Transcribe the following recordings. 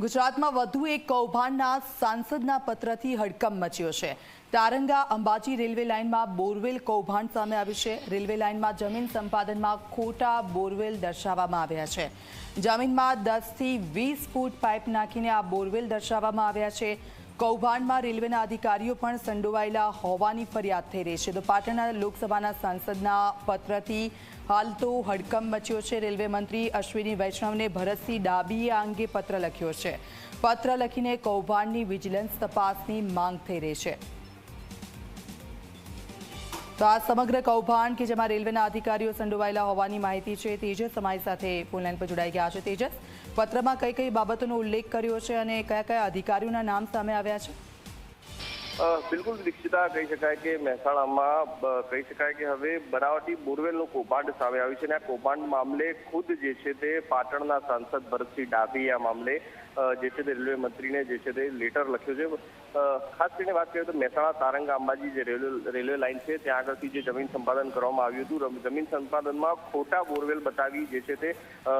ગુજરાતમાં વધુ એક કૌભાંડના સાંસદના પત્રથી હડકંપ મચ્યો છે. તારંગા અંબાજી રેલવે લાઇનમાં બોરવેલ કૌભાંડ સામે આવ્યું છે. રેલવે લાઇનમાં જમીન સંપાદનમાં ખોટા બોરવેલ દર્શાવવામાં આવ્યા છે. જમીનમાં દસથી વીસ ફૂટ પાઇપ નાખીને આ બોરવેલ દર્શાવવામાં આવ્યા છે. કૌભાંડમાં રેલવેના અધિકારીઓ પણ સંડોવાયેલા હોવાની ફરિયાદ થઈ રહી છે. તો પાટણના લોકસભાના સાંસદના પત્રથી હાલ તો હડકંપ મચ્યો છે. રેલવે મંત્રી અશ્વિની વૈષ્ણવને ભરતસિંહ ડાબીએ આ અંગે પત્ર લખ્યો છે. પત્ર લખીને કૌભાંડની વિજિલન્સ તપાસની માંગ થઈ રહી છે. તો આ સમગ્ર કૌભાંડ કે જેમાં રેલવેના અધિકારીઓ સંડોવાયેલા હોવાની માહિતી છે, તેજસ અમારી સાથે ફોનલાઈન પર જોડાઈ ગયા છે. તેજસ, પત્રમાં કઈ કઈ બાબતોનો ઉલ્લેખ કર્યો છે અને કયા કયા અધિકારીઓના નામ સામે આવ્યા છે? બિલકુલ દીક્ષિતા કહી શકાય કે મહેસાણામાં કહી શકાય કે હવે બનાવટી બોરવેલનું કૌભાંડ સામે આવ્યું છે અને આ કૌભાંડ મામલે ખુદ જે છે તે પાટણના સાંસદ ભરતસિંહ ડાભી આ મામલે જે છે તે રેલવે મંત્રીને જે છે તે લેટર લખ્યો છે. ખાસ કરીને વાત કરીએ તો મહેસાણા તારંગ અંબાજી જે રેલવે રેલવે લાઇન છે ત્યાં આગળથી જે જમીન સંપાદન કરવામાં આવ્યું હતું જમીન સંપાદનમાં ખોટા બોરવેલ બતાવી જે છે તે અ,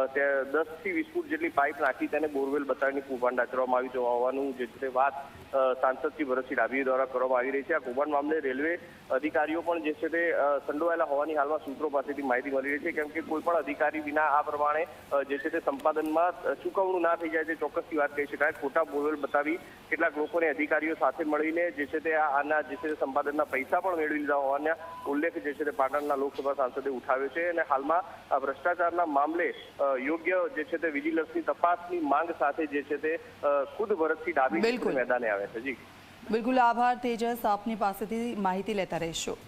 દસથી વીસ ફૂટ જેટલી પાઇપ નાખી તેને બોરવેલ બતાવીને કૌભાંડ આચરવામાં આવ્યું હોવાનું જે છે તે વાત અ, સાંસદ શ્રી ભરતસિંહ ડાભી દ્વારા કરવામાં આવી રહી છે. આ કૌભાંડ મામલે રેલવે અધિકારીઓ પણ જે છે તે સંડોવાયેલા હોવાની હાલમાં સૂત્રો પાસેથી માહિતી મળી રહી છે. કેમ કે કોઈ પણ અધિકારી વિના આ પ્રમાણે જે છે તે સંપાદનમાં ચૂકવણું ના થઈ જાય તે ચોક્કસથી વાત કહી શકાય. ખોટા બોલવેલ બતાવી કેટલાક લોકોને અધિકારીઓ સાથે મળીને જે છે તે આના જે છે તે સંપાદનના પૈસા પણ મેળવી લીધા હોવાના ઉલ્લેખ જે છે તે પાટણના લોકસભા સાંસદે ઉઠાવ્યો છે. અને હાલમાં આ ભ્રષ્ટાચારના મામલે યોગ્ય જે છે તે વિજિલન્સની તપાસની માંગ સાથે જે છે તે ખુદ ભરતસિંહ ડાબી. મેદાને આવે છે. જી. બિલકુલ આભાર તેજસ આપની પાસેથી માહિતી લેતા રહીશું.